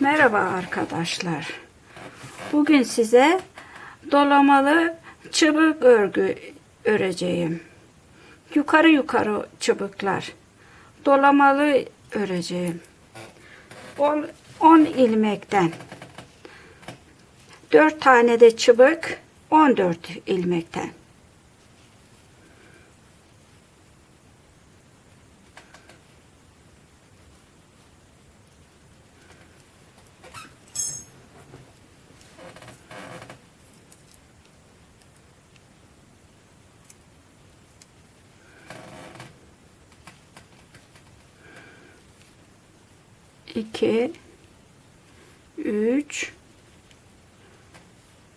Merhaba arkadaşlar. Bugün size dolamalı çubuk örgü öreceğim. Yukarı yukarı çubuklar. Dolamalı öreceğim. 10 ilmekten 4 tane de çubuk 14 ilmekten. İki, üç,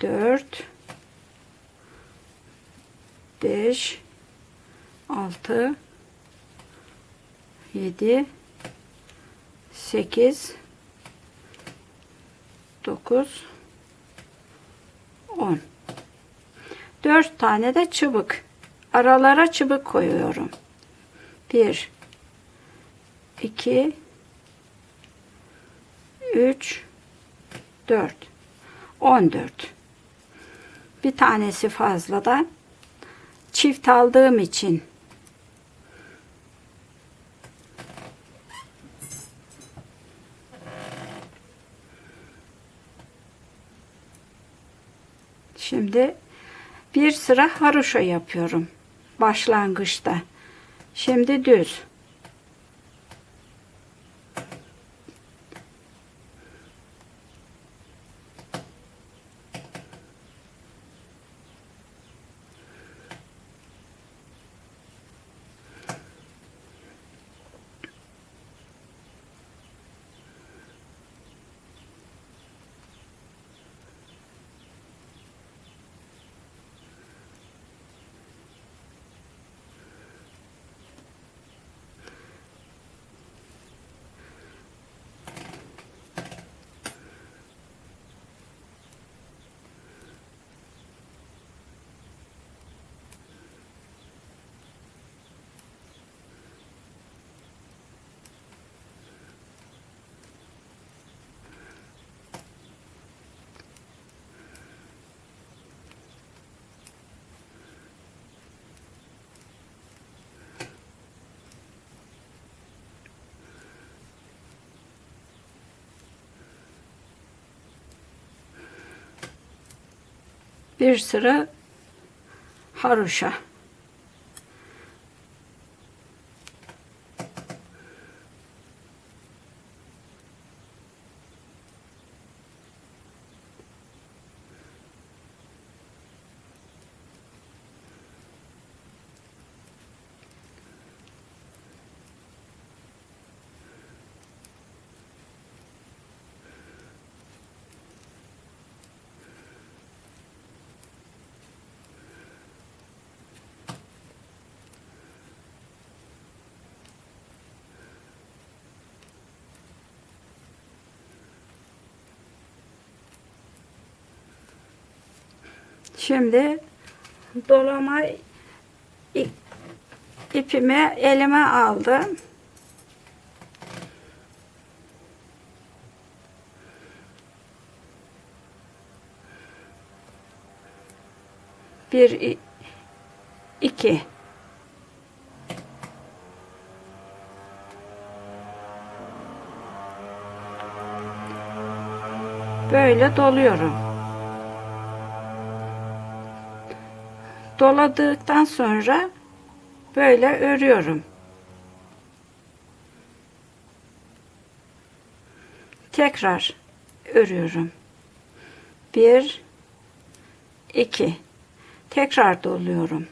dört, beş, altı, yedi, sekiz, dokuz, on. Dört tane de çubuk. Aralara çubuk koyuyorum. Bir, iki, 3 4 14 bir tanesi fazladan çift aldığım için Şimdi bir sıra haroşa yapıyorum başlangıçta. Şimdi düz. Bir sıra haroşa. Şimdi dolama ipimi elime aldım. Bir, iki. Böyle doluyorum. Doladıktan sonra böyle örüyorum. Tekrar örüyorum. Bir, iki. Tekrar doluyorum.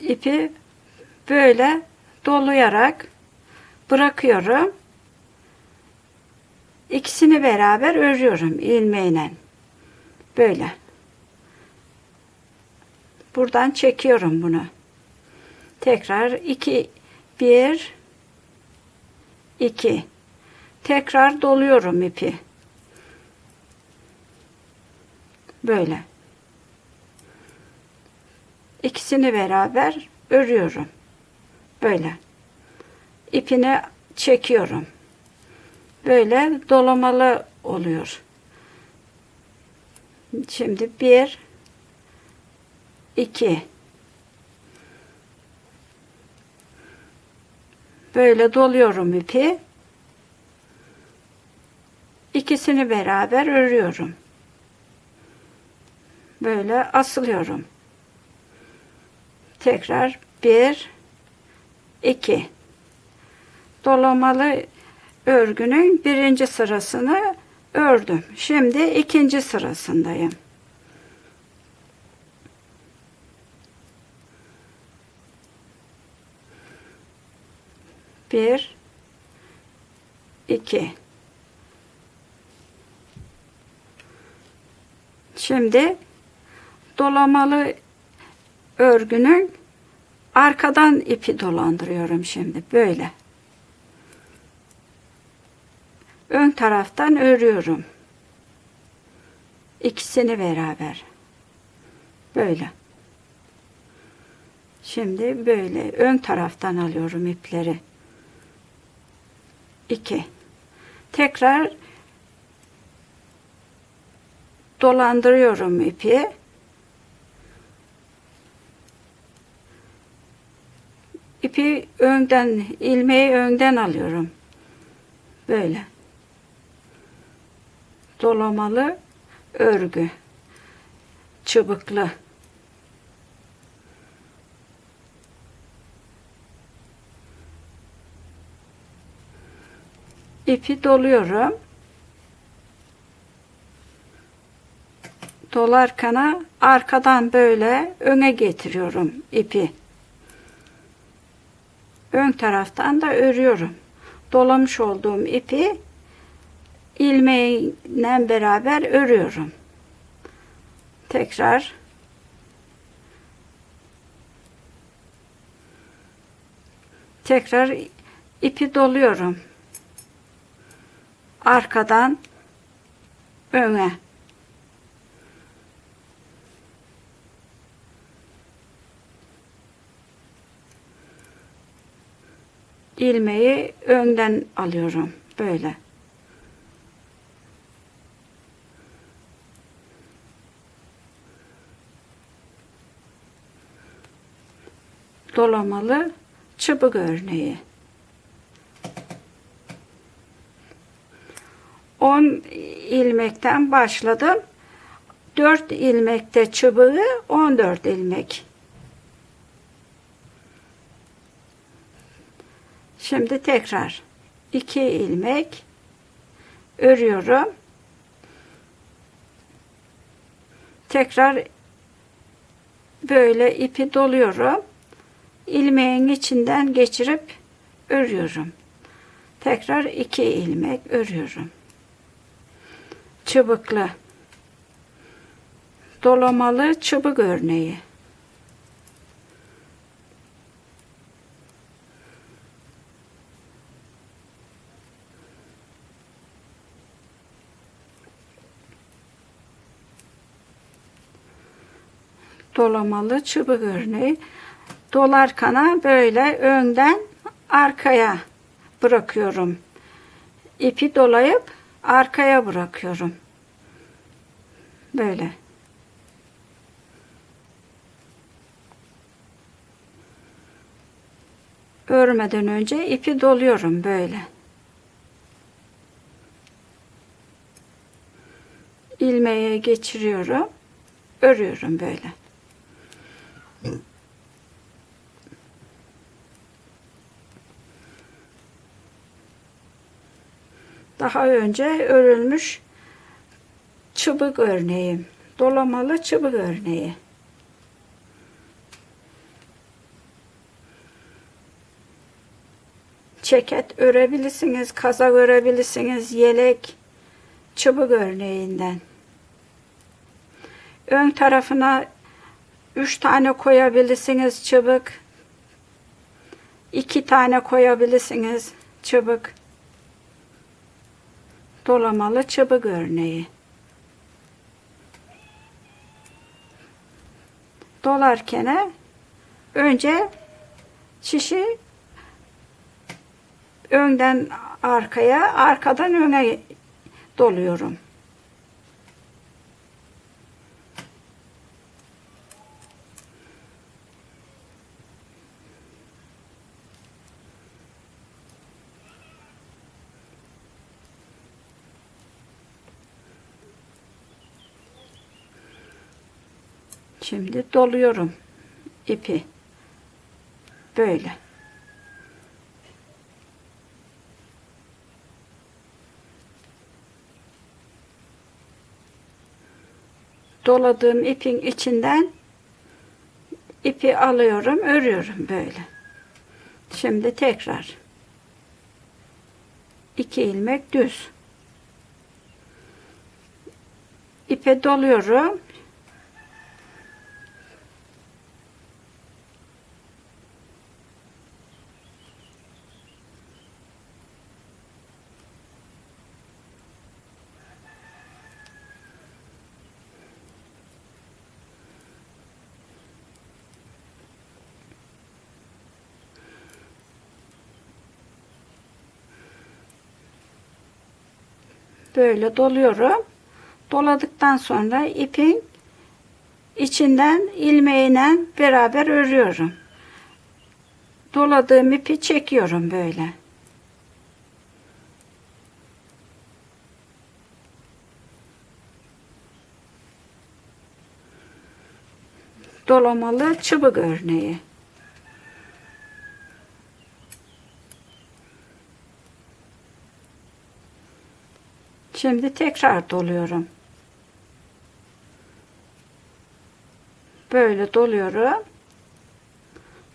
İpi böyle dolayarak bırakıyorum. İkisini beraber örüyorum ilmeğiyle. Böyle. Buradan çekiyorum bunu. Tekrar iki, bir, iki. Tekrar doluyorum ipi. Böyle. İkisini beraber örüyorum. Böyle. İpini çekiyorum. Böyle dolamalı oluyor. Şimdi bir, iki. Böyle doluyorum ipi. İkisini beraber örüyorum. Böyle asılıyorum. Tekrar bir, iki. Dolamalı örgünün birinci sırasını ördüm. Şimdi ikinci sırasındayım. Bir, iki. Şimdi dolamalı örgünün arkadan ipi dolandırıyorum şimdi böyle. Ön taraftan örüyorum. İkisini beraber. Böyle. Şimdi böyle ön taraftan alıyorum ipleri. 2. Tekrar dolandırıyorum ipi. İpi önden, ilmeği önden alıyorum. Böyle. Dolamalı örgü. Çıbıklı. ipi doluyorum. Dolarkana arkadan böyle öne getiriyorum ipi. Ön taraftan da örüyorum. Dolamış olduğum ipi ilmeğiyle beraber örüyorum. Tekrar tekrar ipi doluyorum arkadan öne. İlmeği önden alıyorum böyle. Dolamalı çıbık örneği. 10 ilmekten başladım. 4 ilmekte çubuğu 14 ilmek. Şimdi tekrar 2 ilmek örüyorum. Tekrar böyle ipi doluyorum. ilmeğin içinden geçirip örüyorum. Tekrar 2 ilmek örüyorum çıbıklı dolamalı çıbık örneği dolamalı çıbık örneği dolarkana böyle önden arkaya bırakıyorum ipi dolayıp arkaya bırakıyorum. Böyle. Örmeden önce ipi doluyorum böyle. ilmeğe geçiriyorum. Örüyorum böyle. Daha önce örülmüş çıbık örneği. Dolamalı çıbık örneği. Ceket örebilirsiniz, kazak örebilirsiniz, yelek, çıbık örneğinden. Ön tarafına üç tane koyabilirsiniz çıbık. iki tane koyabilirsiniz çıbık dolamalı çubuk örneği. Dolarken önce şişi önden arkaya, arkadan öne doluyorum. Şimdi doluyorum ipi. Böyle. Doladığım ipin içinden ipi alıyorum, örüyorum böyle. Şimdi tekrar iki ilmek düz. İpe doluyorum. Böyle doluyorum. Doladıktan sonra ipin içinden ilmeğiyle beraber örüyorum. Doladığım ipi çekiyorum böyle. Dolamalı çubuk örneği. Şimdi tekrar doluyorum. Böyle doluyorum.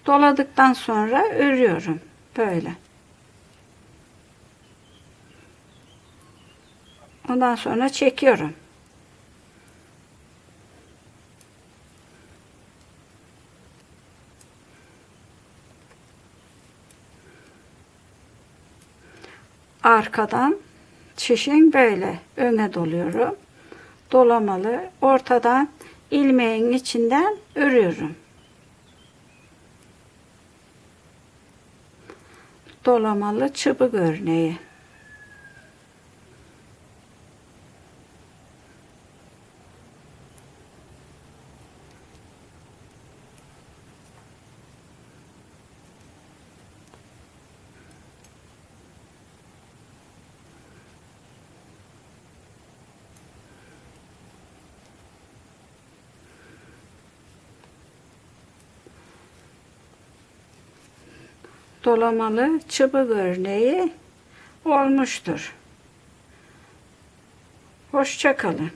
Doladıktan sonra örüyorum. Böyle. Ondan sonra çekiyorum. Arkadan şişin böyle öne doluyorum. Dolamalı ortadan ilmeğin içinden örüyorum. Dolamalı çubuk örneği. Dolamalı çubuk örneği olmuştur. Hoşça kalın.